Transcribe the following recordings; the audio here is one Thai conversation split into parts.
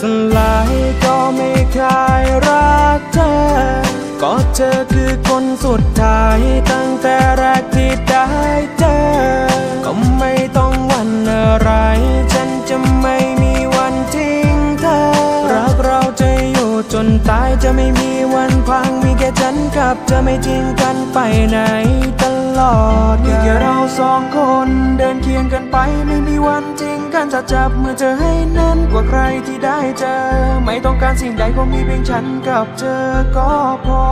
สลายก็ไม่คลายรักเธอ ก็เธอคือคนสุดท้ายตั้งแต่แรกที่ได้ จนตายจะไม่มีวันพังมีแค่ฉันกับเธอไม่ทิ้งกันไปไหนตลอดมีแค่เราสองคนเดินเคียงกันไปไม่มีวันทิ้งกันจะจับมือเธอให้แน่นกว่าใครที่ได้เจอ ไม่ต้องการสิ่งใดก็มีเพียงฉันกับเธอก็พอ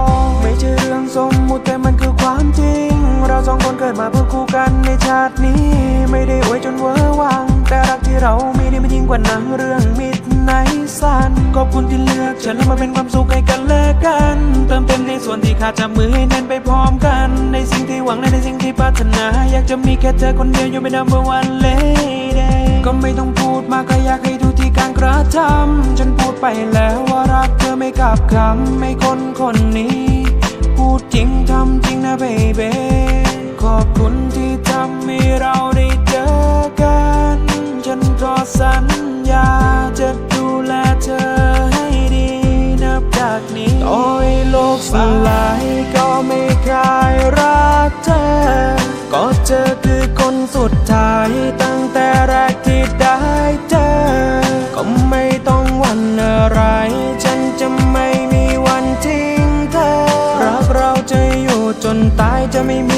ไม่ใช่เรื่องสมมุติแต่มันคือความจริง เราสองคนเกิดมาเพื่อคู่กันในชาตินี้ ไม่ได้อวยจนเวอร์วัง แต่รักที่เรามีนี่มันยิ่งกว่าหนังเรื่องมิดในสันขอบคุณที่เลือกฉันให้มาเป็นความสุขให้กันและกัน เติมเต็มในส่วนที่ขาดจับมือให้แน่นไปพร้อมกัน ในสิ่งที่หวังและในสิ่งที่ปรารถนา อยากจะมีแค่เธอคนเดียวอยู่ไม่ดับเบอร์วันเลยก็ไม่ต้องพูดมากก็อยากให้ดูที่การกระทำฉันพูดไปแล้วว่ารักเธอไม่กลับคำไม่คนคนนี้ พูดจริงทำจริงนะเกสลายก็ไม่คลายรักเธอ ก็เธอคือคนสุดท้ายตั้งแต่แรกที่ได้เจอ ก็ไม่ต้องหวันอะไร ฉันจะไม่มีวันทิ้งเธอ รักเราจะอยู่จนตายจะไม่มี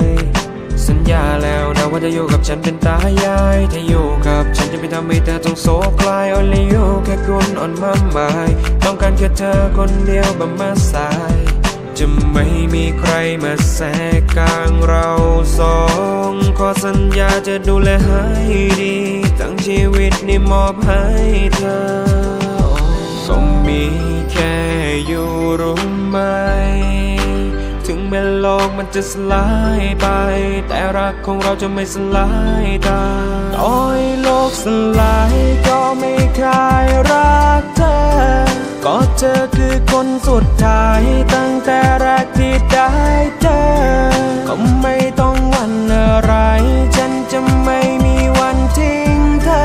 ว่าจะอยู่กับฉันเป็นตายายถ้าอยู่กับฉันจะไม่ทำให้เธอต้องโศกลาย only you แค่คุณอ่อนมาหมายต้องการแค่เธอคนเดียวบบมาสาย จะไม่มีใครมาแทรกกลางเราสองขอสัญญาจะดูแลให้ดีทั้งชีวิตนี่มอบให้เธอ มันจะสลายไป แต่รักของเราจะไม่สลายตาต่อให้โลกสลายก็ไม่คลายรักเธอ ก็เธอคือคนสุดท้ายตั้งแต่แรกที่ได้เจอ ก็ไม่ต้องหวันอะไร ฉันจะไม่มีวันทิ้งเธอ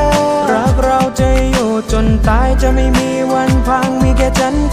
รักเราจะอยู่จนตายจะไม่มี